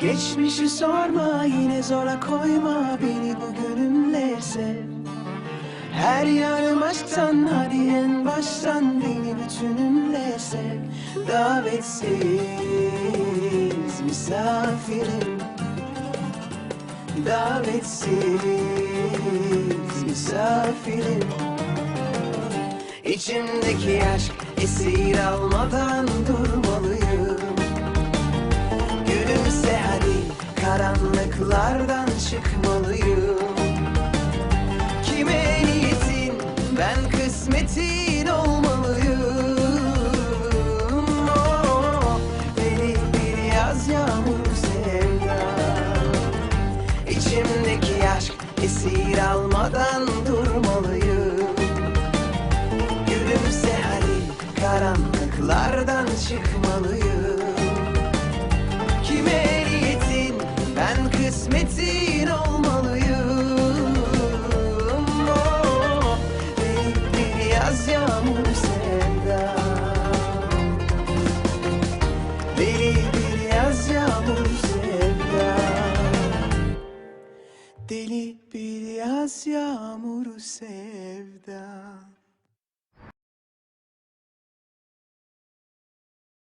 Geçmişi sorma yine zora koyma beni bugünümle sev Her yanım aşktan hadi en baştan beni bütünümle sev Davetsiz misafirim. Davetsiz misafirim İçimdeki aşk esir almadan durmalıyım. Gülümse hadi karanlıklardan çıkmalıyım. Kime niyetin ben kısmetin olmalıyım. Oh, Deli bir yaz yağmur sevda. İçimdeki aşk esir almadan durmalıyım karanlıklardan çıkmalıyım. Kime niyetin? Ben kısmetin olmalıyım. Oh, Deli bir yaz yağmur sevda. Deli bir yaz yağmur sevda. Deli bir yaz yağmuru sevda